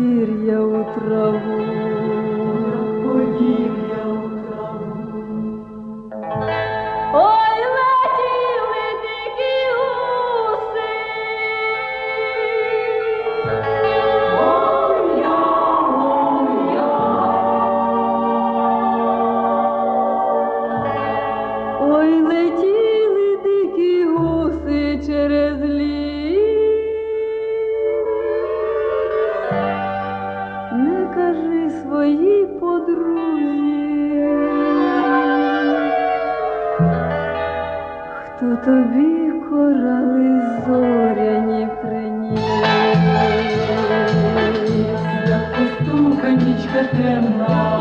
подвір'я у траву. Тобі корали зоряні приніс. Стуканічка темна,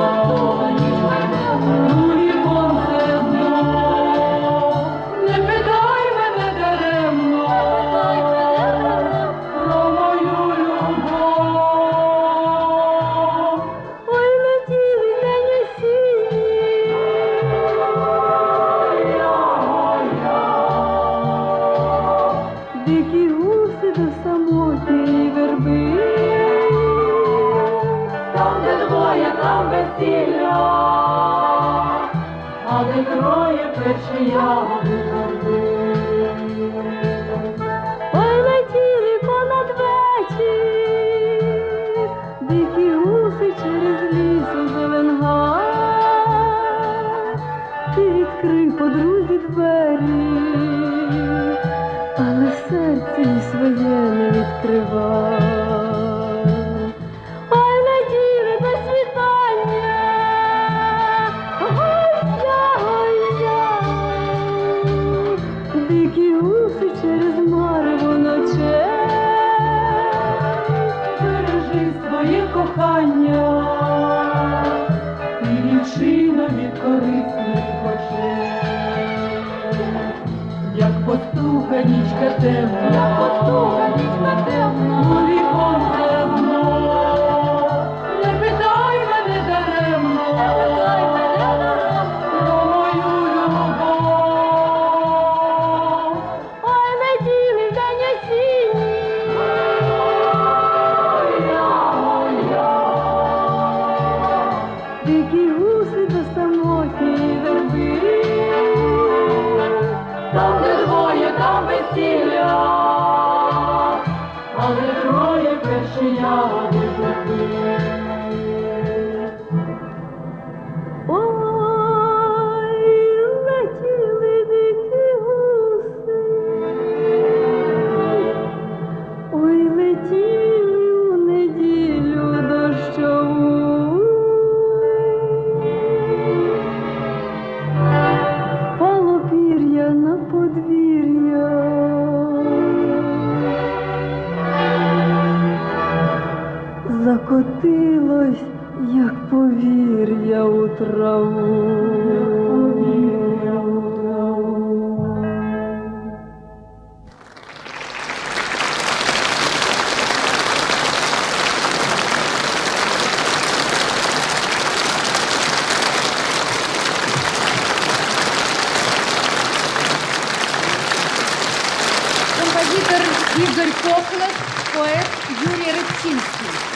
дикі гуси до самотньої верби. Там, де двоє, там весілля, а де троє перші ягоди Ти відкрив подрузі двері, але серце своє не відкривав. Ой, летіли до світання, ой-я, ой-я. Дикі гуси через марево ночей. Бережи своє кохання, і дівчина Як нічка темна, як постука нічка темна, у віконце знов. Не питай мене даремно, не питай мене даремно про мою любов. Ой, неділі день осінній. Дикі гуси до самотньої верби. Там, троє перші ягоди Закотилось, як повір'я у траву. Композитор Игорь Кохлес, поэт Юрий Рыбчинский.